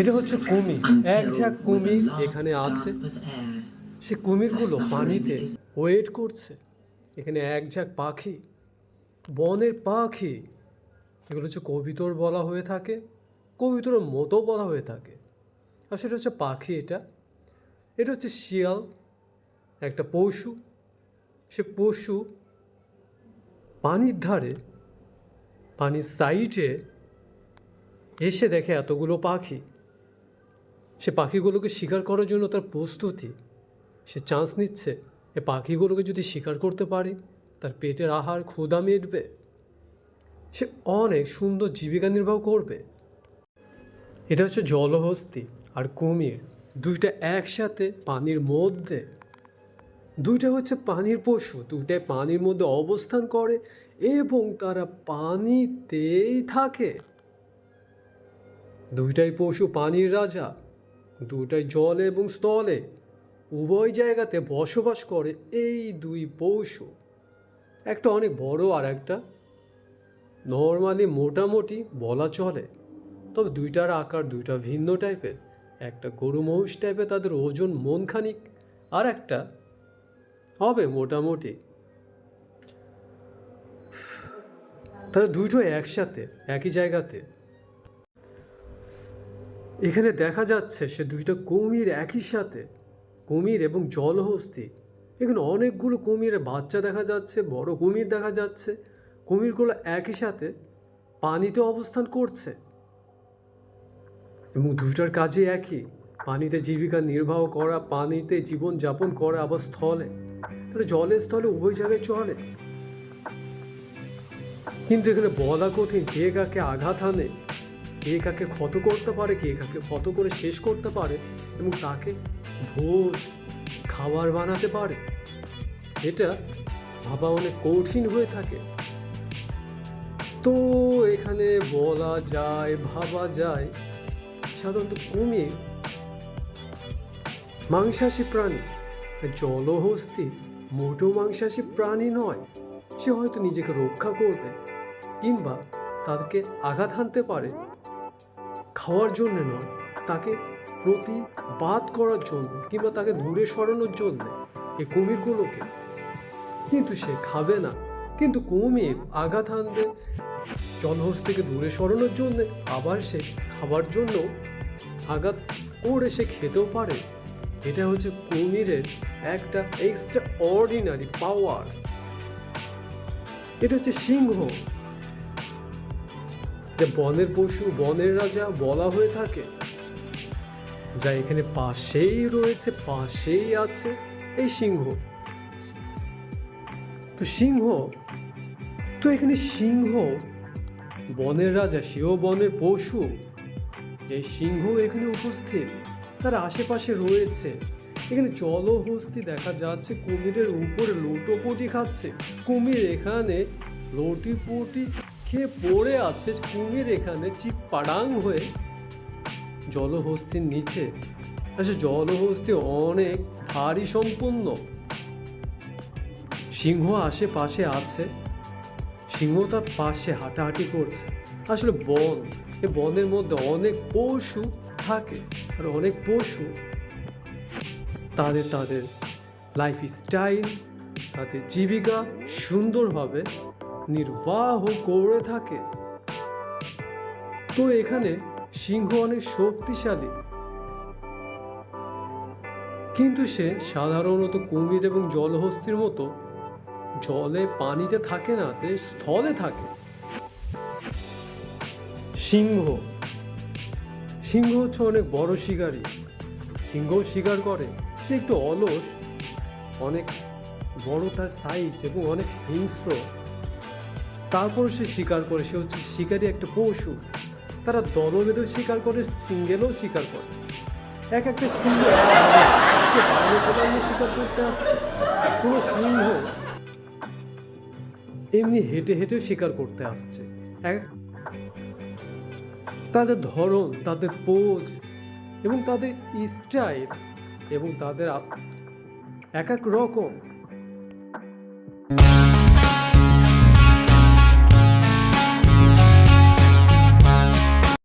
এটা হচ্ছে কুমির। এক ঝাঁক কুমির এখানে আছে। সে কুমিরগুলো পানিতে ওয়েট করছে। এখানে এক ঝাঁক পাখি, বনের পাখি, এগুলো হচ্ছে কবিতর বলা হয়ে থাকে, কবিতরের মতো বলা হয়ে থাকে। আর সেটা হচ্ছে পাখি এটা। এটা হচ্ছে শিয়াল, একটা পশু। সে পশু পানির ধারে, পানির সাইডে এসে দেখে এতগুলো পাখি। সে পাখিগুলোকে শিকার করার জন্য তার প্রস্তুতি। সে চান্স নিচ্ছে। এ পাখিগুলোকে যদি শিকার করতে পারে, তার পেটের আহার ক্ষুদা মিটবে। সে অনেক সুন্দর জীবিকা নির্বাহ করবে। এটা হচ্ছে জলহস্তি আর কুমির। দুইটা একসাথে পানির মধ্যে। দুইটা হচ্ছে পানির পশু, দুইটাই পানির মধ্যে অবস্থান করে এবং তারা পানিতেই থাকে। দুইটাই পশু, পানির রাজা। দুটাই জলে এবং স্থলে উভয় জায়গাতে বসবাস করে এই দুই পশু। একটা অনেক বড় আর একটা নর্মালি মোটামুটি বলা চলে। তবে দুইটার আকার দুইটা ভিন্ন টাইপের। একটা গরু মহিষ টাইপের তাদের ওজন মন খানিক আর একটা হবে মোটামুটি। তারা দুটো একসাথে, একই জায়গাতে। এখানে দেখা যাচ্ছে সে দুইটা কুমির একই সাথে, কুমির এবং জলহস্তি। এখানে অনেকগুলো কুমিরের বাচ্চা দেখা যাচ্ছে, বড় কুমির দেখা যাচ্ছে। কুমিরগুলো একই সাথে পানিতে অবস্থান করছে। এবং দুইটার কাজে একই, পানিতে জীবিকা নির্বাহ করা, পানিতে জীবন যাপন করা আবার স্থলে। তাহলে জলের স্থলে উভয় জায়গায় চলে। কিন্তু এখানে বলা কঠিন, কে কাকে আঘাত আনে কে কাকে ক্ষত করতে পারে, কে কাকে ক্ষত করে শেষ করতে পারে এবং তাকে ভোজ, খাবার বানাতে পারে। এটা ভাবা অনেক কঠিন হয়ে থাকে। তো এখানে বলা যায়, ভাবা যায়, সাধারণত কুমির মাংসাশী প্রাণী। জলহস্তি মোটো মাংসাশী প্রাণী নয়। সে হয়তো নিজেকে রক্ষা করবে কিংবা তাদেরকে আঘাত হানতে পারে। খাওয়ার জন্য নয়, তাকে প্রতিবাদ করার জন্য কিংবা তাকে দূরে সরানোর জন্য এই কুমিরগুলোকে। কিন্তু সে খাবে না। কিন্তু কুমির আঘাত হানবে। জলহস্ত থেকে দূরে সরানোর জন্য আবার সে খাবার জন্য আঘাত করে সে খেতেও পারে। এটা হচ্ছে কুমিরের একটা এক্সট্রা অর্ডিনারি পাওয়ার এটা হচ্ছে সিংহ। যে বনের পশু, বনের রাজা বলা হয়ে থাকে। যা এখানে পাশেই রয়েছে, পাশেই আছে এই সিংহ। তো সিংহ, তো এখানে সিংহ, বনের রাজা, সেও বনের পশু। এই সিংহ এখানে উপস্থিত। তার আশেপাশে রয়েছে। এখানে জলহস্তি দেখা যাচ্ছে, কুমিরের উপরে লোটোপটি খাচ্ছে। কুমির এখানে লোটিপটি খেয়ে পড়ে আছে কুমির এখানে চিপ পাডাং হয়ে। জলহস্তির নিচে। আচ্ছা জলহস্তি অনেক ভারী সম্পূর্ণ। সিংহ আশেপাশে আছে। সিংহ তার পাশে হাঁটাহাঁটি করছে। আসলে বন, এ বনের মধ্যে অনেক পশু থাকে আর অনেক পশু। তাদের তাদের লাইফ স্টাইল তাদের জীবিকা সুন্দরভাবে নির্বাহ করে থাকে। তো এখানে সিংহ অনেক শক্তিশালী। কিন্তু সে সাধারণত কুমির এবং জলহস্তির মতো জলে পানিতে থাকে না, তে স্থলে থাকে। সিংহ। সিংহ হচ্ছে অনেক বড় শিকারী। সিংহ শিকার করে। সে একটু অলস, অনেক বড় তার সাইজ এবং অনেক হিংস্র। তারপর সে শিকার করে, সে হচ্ছে শিকারী একটা পশু। তারা দলবেঁধেও শিকার করে, সিঙ্গেলও শিকার করে। এক একটা সিংহ শিকার করতে আসছে। কোনো সিংহ এমনি হেঁটে হেঁটেও শিকার করতে আসছে। এক তাদের ধরন, তাদের পোজ এবং তাদের স্টাইল এবং তাদের এক এক রকম